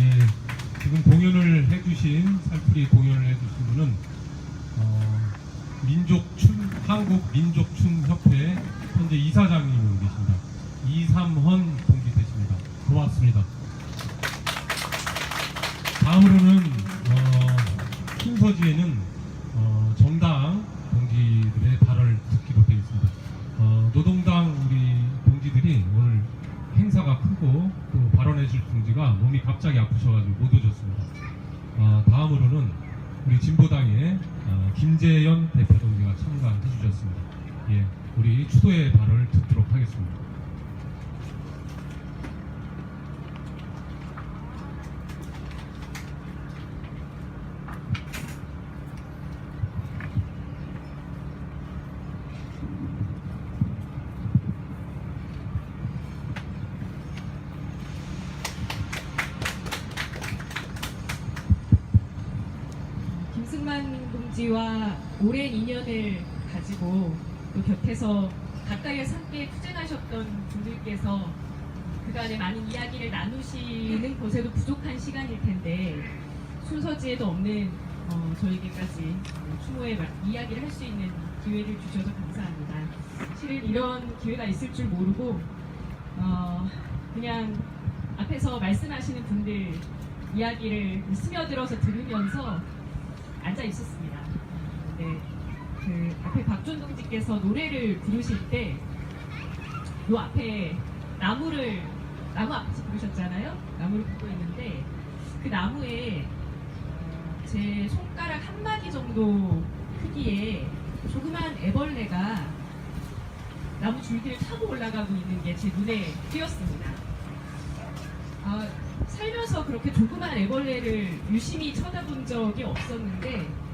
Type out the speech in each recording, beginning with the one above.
예, 지금 공연을 해주신 살풀이 공연을 해주신 분은 어, 민족춤 한국 민족춤 협회 현재 이사장님으로 계십니다. 이삼헌 행사가 크고 또 발언해줄 동지가 몸이 갑자기 아프셔가지고 못 오셨습니다. 어, 다음으로는 우리 진보당의 어, 김재현 대표 동지가 참가해 주셨습니다. 예, 우리 추도의 발언을 듣도록 하겠습니다. 동지와 오랜 인연을 가지고 또 곁에서 가까이에서 함께 투쟁하셨던 분들께서 그간의 많은 이야기를 나누시는 것에도 부족한 시간일 텐데 순서지에도 없는 어, 저에게까지 추모의 말- 이야기를 할 수 있는 기회를 주셔서 감사합니다. 실은 이런 기회가 있을 줄 모르고 어, 그냥 앞에서 말씀하시는 분들 이야기를 스며들어서 들으면서 앉아 있었습니다. 근데 그 앞에 박준 동지께서 노래를 부르실 때 요 앞에 나무를 나무 앞에서 부르셨잖아요. 나무를 보고 있는데 그 나무에 어, 제 손가락 한 마디 정도 크기의 조그만 애벌레가 나무 줄기를 타고 올라가고 있는 게 제 눈에 띄었습니다. 아, 살면서 그렇게 조그만 애벌레를 유심히 쳐다본 적이 없었는데 어,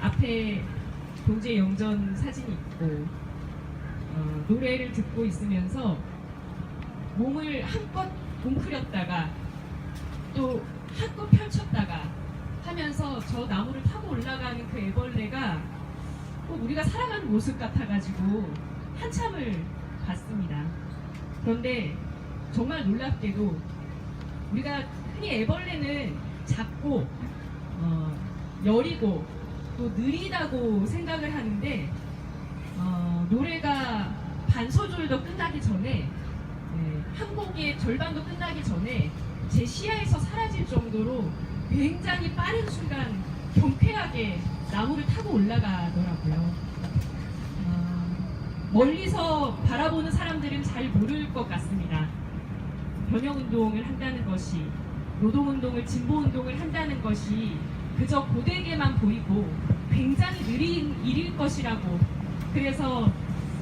앞에 동지의 영전 사진이 있고 어, 노래를 듣고 있으면서 몸을 한껏 웅크렸다가 또 한껏 펼쳤다가 하면서 저 나무를 타고 올라가는 그 애벌레가 꼭 우리가 살아가는 모습 같아가지고 한참을 봤습니다. 그런데 정말 놀랍게도 우리가 흔히 애벌레는 작고 어, 여리고 또 느리다고 생각을 하는데 어, 노래가 반 소절도 끝나기 전에 네, 한 곡의 절반도 끝나기 전에 제 시야에서 사라질 정도로 굉장히 빠른 순간 경쾌하게 나무를 타고 올라가더라고요. 어, 멀리서 바라보는 사람들은 잘 모를 것 같습니다. 변형운동을 한다는 것이 노동운동을 진보운동을 한다는 것이 그저 고되게만 보이고 굉장히 느린 일일 것이라고. 그래서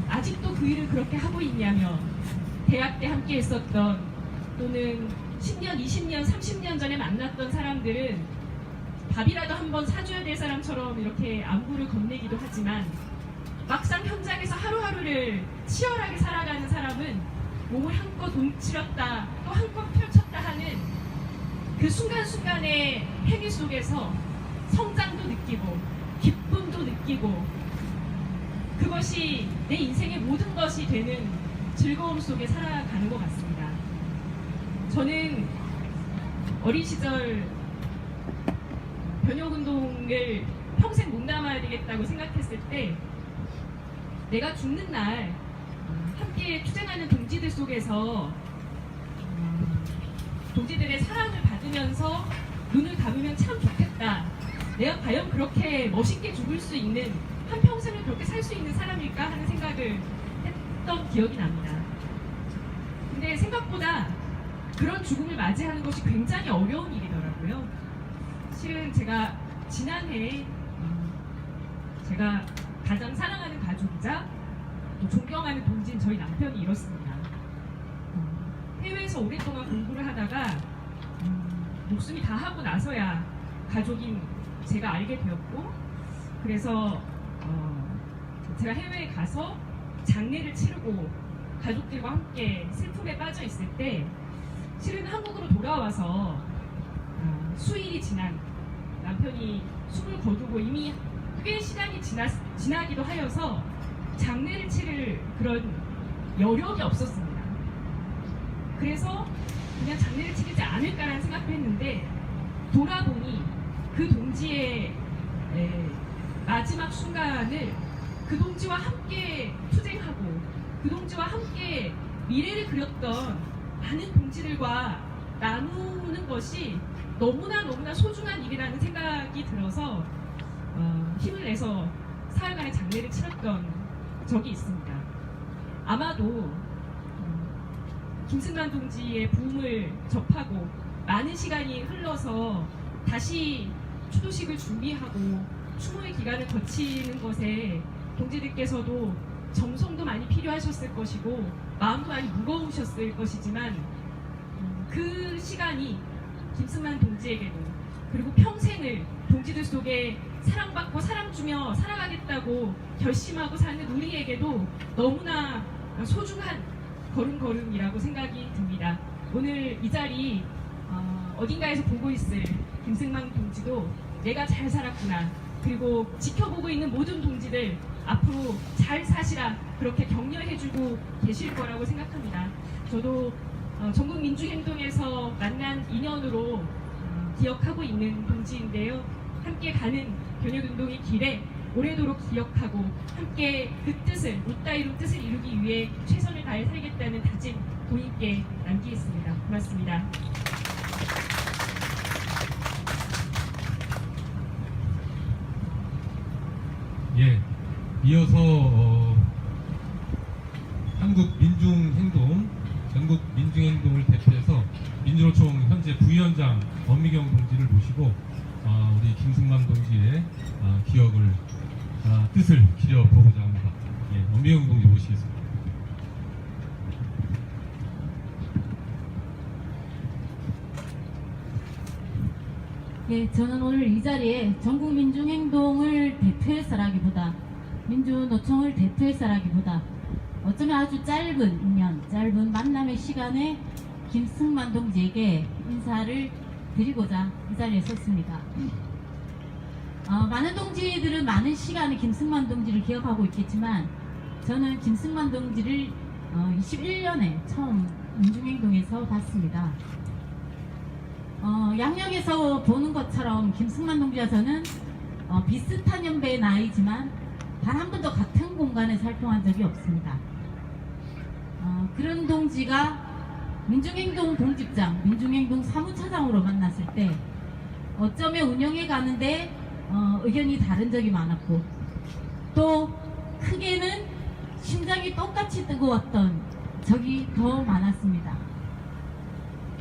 아직도 그 일을 그렇게 하고 있냐며 대학 때 함께 했었던 또는 10년, 20년, 30년 전에 만났던 사람들은 밥이라도 한번 사줘야 될 사람처럼 이렇게 안부를 건네기도 하지만 막상 현장에서 하루하루를 치열하게 살아가는 사람은 몸을 한껏 움츠렸다 또 한껏 펼쳤다 하는 그 순간순간의 행위 속에서 성장도 느끼고 기쁨도 느끼고 그것이 내 인생의 모든 것이 되는 즐거움 속에 살아가는 것 같습니다. 저는 어린 시절 변혁운동을 평생 못 남아야 되겠다고 생각했을 때 내가 죽는 날 함께 투쟁하는 동지들 속에서 음, 동지들의 사랑을 받으면서 눈을 감으면 참 좋겠다. 내가 과연 그렇게 멋있게 죽을 수 있는 한 평생을 그렇게 살 수 있는 사람일까 하는 생각을 했던 기억이 납니다. 근데 생각보다 그런 죽음을 맞이하는 것이 굉장히 어려운 일이더라고요. 실은 제가 지난해 음, 제가 가장 사랑하는 가족이자 또 존경하는 동지인 저희 남편이 이렇습니다. 음, 해외에서 오랫동안 공부를 하다가 음, 목숨이 다 하고 나서야 가족인 제가 알게 되었고 그래서 어, 제가 해외에 가서 장례를 치르고 가족들과 함께 슬픔에 빠져 있을 때 실은 한국으로 돌아와서 어, 수일이 지난 남편이 숨을 거두고 이미 꽤 시간이 지나, 지나기도 하여서 장례를 치를 그런 여력이 없었습니다. 그래서 그냥 장례를 치르지 않을까라는 생각도 했는데 돌아보니 그 동지의 에, 마지막 순간을 그 동지와 함께 투쟁하고 그 동지와 함께 미래를 그렸던 많은 동지들과 나누는 것이 너무나 너무나 소중한 일이라는 생각이 들어서 어, 힘을 내서 사흘간의 장례를 치렀던 적이 있습니다. 아마도 음, 김승만 동지의 부음을 접하고 많은 시간이 흘러서 다시 추도식을 준비하고 추모의 기간을 거치는 것에 동지들께서도 정성도 많이 필요하셨을 것이고 마음도 많이 무거우셨을 것이지만 음, 그 시간이 김승만 동지에게도 그리고 평생을 동지들 속에 사랑받고 사랑 주며 살아가겠다고 결심하고 사는 우리에게도 너무나 소중한 걸음걸음이라고 생각이 듭니다. 오늘 이 자리 어, 어딘가에서 보고 있을 김승만 동지도 내가 잘 살았구나. 그리고 지켜보고 있는 모든 동지들 앞으로 잘 사시라 그렇게 격려해주고 계실 거라고 생각합니다. 저도 어, 전국 민주행동에서 만난 인연으로 어, 기억하고 있는 동지인데요. 함께 가는 변혁운동의 길에 오래도록 기억하고 함께 그 뜻을 못다이룬 뜻을 이루기 위해 최선을 다해 살겠다는 다짐 고인께 남기겠습니다. 고맙습니다. 예, 이어서 어, 한국 민중 행동 전국 민중 행동을 대표해서 민주노총 현재 부위원장 엄미경 동지를 모시고 아, 우리 김승만 동지의 아, 기억을 아, 뜻을 기려보고자 합니다. 예, 엄미경 동지 모시겠습니다. 예, 저는 오늘 이 자리에 전국 민중행동을 대표해서라기보다 민주노총을 대표해서라기보다 어쩌면 아주 짧은 인연, 짧은 만남의 시간에 김승만 동지에게 인사를 드리고자 이 자리에 섰습니다. 어, 많은 동지들은 많은 시간에 김승만 동지를 기억하고 있겠지만 저는 김승만 동지를 어, 21년에 처음 민중행동에서 봤습니다. 어, 양력에서 보는 것처럼 김승만 동지와 저는 어, 비슷한 연배의 나이지만 단 한 번도 같은 공간에서 활동한 적이 없습니다. 어, 그런 동지가 민중행동 동집장, 민중행동 사무차장으로 만났을 때 어쩌면 운영해 가는데 어, 의견이 다른 적이 많았고 또 크게는 심장이 똑같이 뜨거웠던 적이 더 많았습니다.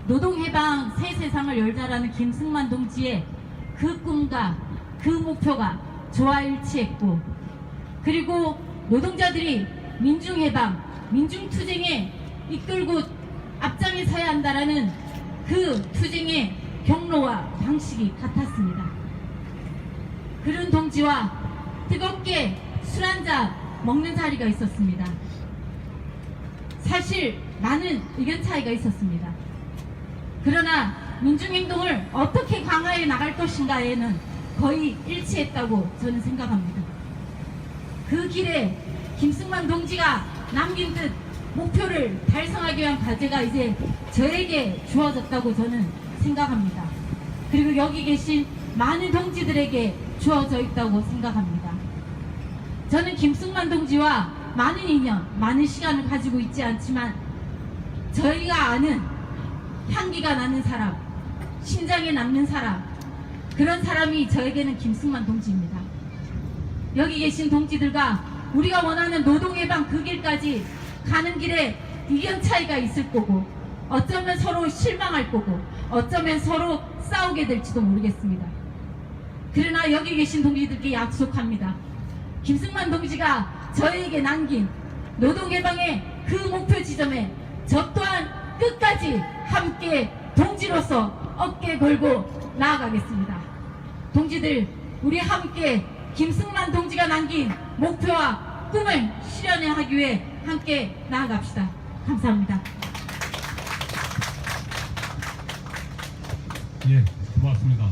노동해방 새 세상을 열자라는 김승만 동지의 그 꿈과 그 목표가 조화일치했고 그리고 노동자들이 민중해방, 민중투쟁에 이끌고 앞장에 서야 한다라는 그 투쟁의 경로와 방식이 같았습니다. 그런 동지와 뜨겁게 술 한잔 먹는 자리가 있었습니다. 사실 많은 의견 차이가 있었습니다. 그러나 민중행동을 어떻게 강화해 나갈 것인가에는 거의 일치했다고 저는 생각합니다. 그 길에 김승만 동지가 남긴 듯 목표를 달성하기 위한 과제가 이제 저에게 주어졌다고 저는 생각합니다. 그리고 여기 계신 많은 동지들에게 주어져 있다고 생각합니다. 저는 김승만 동지와 많은 인연, 많은 시간을 가지고 있지 않지만 저희가 아는 향기가 나는 사람, 심장에 남는 사람, 그런 사람이 저에게는 김승만 동지입니다. 여기 계신 동지들과 우리가 원하는 노동해방 그 길까지 가는 길에 의견 차이가 있을 거고, 어쩌면 서로 실망할 거고, 어쩌면 서로 싸우게 될지도 모르겠습니다. 그러나 여기 계신 동지들께 약속합니다. 김승만 동지가 저에게 남긴 노동해방의 그 목표 지점에 저 또한 끝까지 함께 동지로서 어깨 걸고 나아가겠습니다. 동지들, 우리 함께 김승만 동지가 남긴 목표와 꿈을 실현하기 위해 함께 나아갑시다. 감사합니다. 예, 고맙습니다.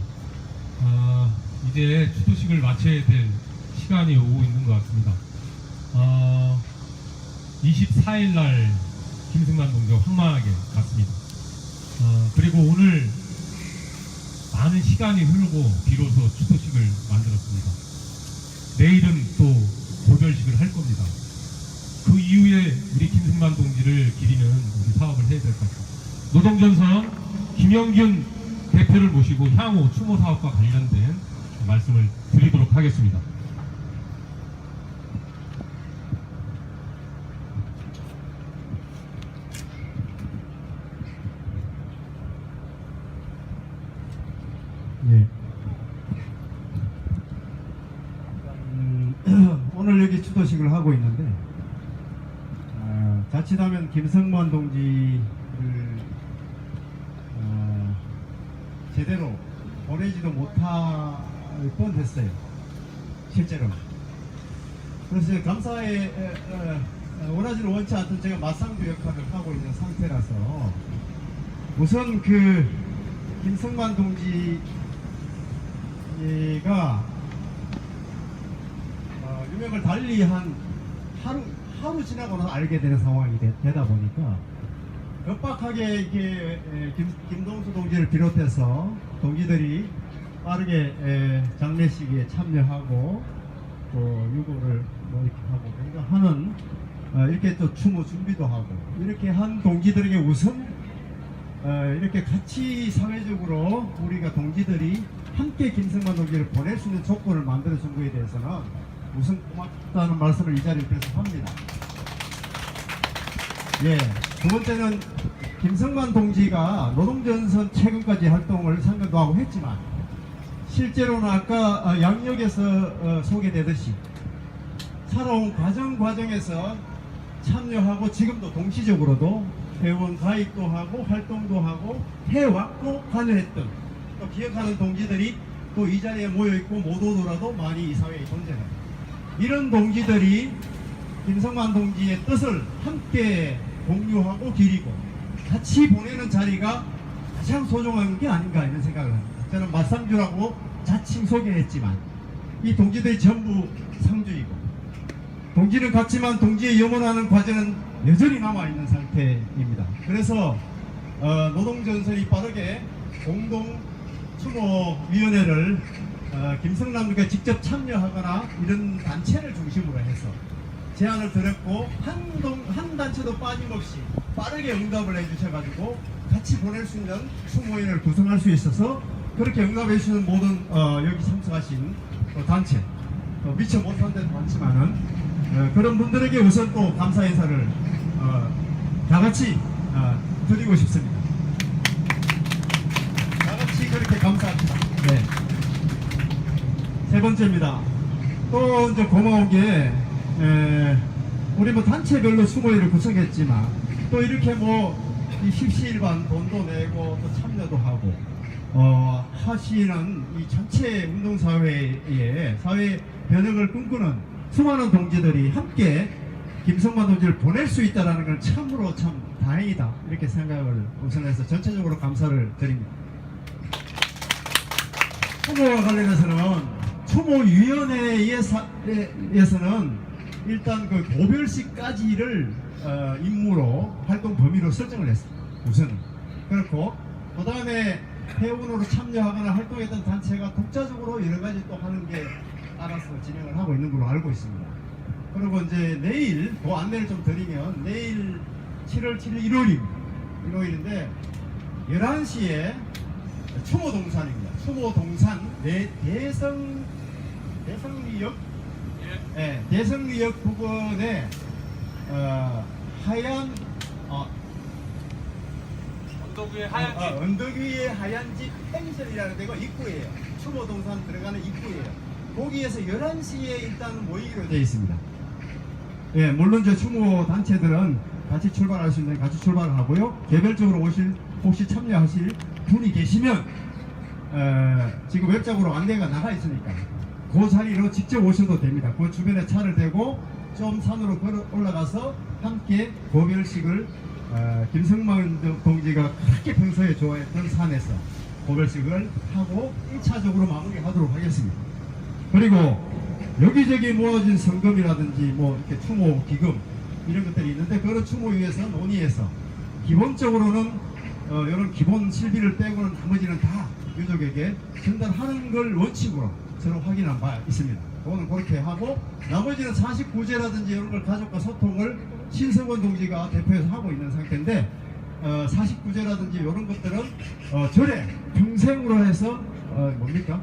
아, 이제 추도식을 마쳐야 될 시간이 오고 있는 것 같습니다. 아, 24일 날 김승만 동지가 황망하게 갔습니다. 어, 그리고 오늘 많은 시간이 흐르고 비로소 추도식을 만들었습니다. 내일은 또 고별식을 할 겁니다. 그 이후에 우리 김승만 동지를 기리는 우리 사업을 해야 될 것 같습니다. 노동전선 김영균 대표를 모시고 향후 추모 사업과 관련된 말씀을 드리도록 하겠습니다. 예. 음, 오늘 여기 추도식을 하고 있는데 어, 자칫하면 김성만 동지를 어, 제대로 보내지도 못할 뻔했어요. 실제로. 그래서 제가 감사에 에, 에, 에, 원하지는 원치 않던 제가 맞상주 역할을 하고 있는 상태라서 우선 그 김성만 동지가 어, 유명을 달리 한 하루 하루 지나고는 알게 되는 상황이 되, 다 보니까 급박하게 이게 에, 김, 김동수 동지를 비롯해서 동지들이 빠르게 에, 장례식에 참여하고 또 유고를 뭐 이렇게 하고 뭔가 하는 어, 이렇게 또 추모 준비도 하고 이렇게 한 동지들에게 우선 어, 이렇게 같이 사회적으로 우리가 동지들이 함께 김승만 동지를 보낼 수 있는 조건을 만들어 준 거에 대해서는 우선 고맙다는 말씀을 이 자리에 드려서 합니다. 예, 두 번째는 김승만 동지가 노동전선 최근까지 활동을 상근도 하고 했지만 실제로는 아까 어, 양력에서 어, 소개되듯이 살아온 과정 과정에서 참여하고 지금도 동시적으로도 회원 가입도 하고 활동도 하고 해왔고 관여했던 또 기억하는 동지들이 또 이 자리에 모여있고 못 오더라도 많이 이 사회에 존재합니다. 이런 동지들이 김성만 동지의 뜻을 함께 공유하고 기리고 같이 보내는 자리가 가장 소중한 게 아닌가 이런 생각을 합니다. 저는 맞상주라고 자칭 소개했지만 이 동지들이 전부 상주이고 동지는 같지만 동지의 영원하는 과제는 여전히 남아있는 상태입니다. 그래서 어, 노동전선이 빠르게 공동 추모위원회를 어, 김성남과 직접 참여하거나 이런 단체를 중심으로 해서 제안을 드렸고 한, 동, 한 단체도 빠짐없이 빠르게 응답을 해주셔가지고 같이 보낼 수 있는 추모위원회를 구성할 수 있어서 그렇게 응답해 주시는 모든 어, 여기 참석하신 어, 단체 어, 미처 못한 데도 많지만은 어, 그런 분들에게 우선 또 감사 인사를 어, 다 같이 어, 드리고 싶습니다. 다 같이 그렇게 감사합니다. 네. 세 번째입니다. 또 이제 고마운 게 에, 우리 뭐 단체별로 수모회를 구성했지만 또 이렇게 뭐이 십시일반 돈도 내고 또 참여도 하고 어, 하시는 이 전체 운동사회에 사회 변혁을 꿈꾸는 수많은 동지들이 함께 김성만 동지를 보낼 수 있다는 걸 참으로 참 다행이다 이렇게 생각을 우선해서 전체적으로 감사를 드립니다. 추모와 관련해서는 추모위원회에서는 일단 그 고별식까지를 어, 임무로 활동 범위로 설정을 했습니다. 우선은 그렇고 그 다음에 회원으로 참여하거나 활동했던 단체가 독자적으로 여러 가지 또 하는 게 알아서 진행을 하고 있는 걸로 알고 있습니다. 그리고 이제 내일 그 안내를 좀 드리면 내일 7월 7일 일요일입니다. 일요일인데 11시에 추모동산입니다. 추모동산 대, 대성 대성리역 예, 대성리역 부근에 어, 하얀 어, 언덕 위에 어, 하얀 어, 언덕 위에 하얀 집 펜션이라는 데가 입구예요. 추모동산 들어가는 입구예요. 거기에서 11시에 일단 모이기로 되어 있습니다. 예, 물론 저 추모 단체들은 같이 출발할 수 있는 같이 출발을 하고요. 개별적으로 오실 혹시 참여하실 분이 계시면 어, 지금 웹적으로 안내가 나가 있으니까 그 자리로 직접 오셔도 됩니다. 그 주변에 차를 대고 좀 산으로 걸어 올라가서 함께 고별식을 어, 김성만 동지가 그렇게 평소에 좋아했던 산에서 고별식을 하고 1차적으로 마무리하도록 하겠습니다. 그리고 여기저기 모아진 성금이라든지 뭐 이렇게 추모 기금 이런 것들이 있는데 그런 추모 위해서 논의해서 기본적으로는 어, 이런 기본 실비를 빼고는 나머지는 다 유족에게 전달하는 걸 원칙으로 서로 확인한 바 있습니다. 그거는 그렇게 하고 나머지는 49제라든지 이런 걸 가족과 소통을 신성원 동지가 대표해서 하고 있는 상태인데 어, 49제라든지 이런 것들은 어, 절에 평생으로 해서 어, 뭡니까?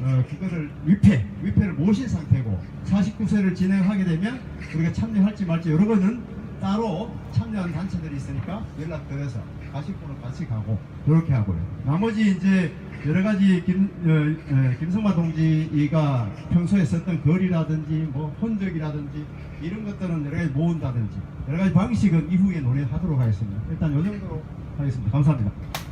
어, 그거를 위패, 위패를 모신 상태고 49세를 진행하게 되면 우리가 참여할지 말지 여러 거는 따로 참여한 단체들이 있으니까 연락드려서 가실 분은 같이 가고 그렇게 하고요. 나머지 이제 여러 가지 김, 어, 어, 김성만 동지가 평소에 썼던 글이라든지 뭐 흔적이라든지 이런 것들은 여러 가지 모은다든지 여러 가지 방식은 이후에 논의하도록 하겠습니다. 일단 이 정도로 하겠습니다. 감사합니다.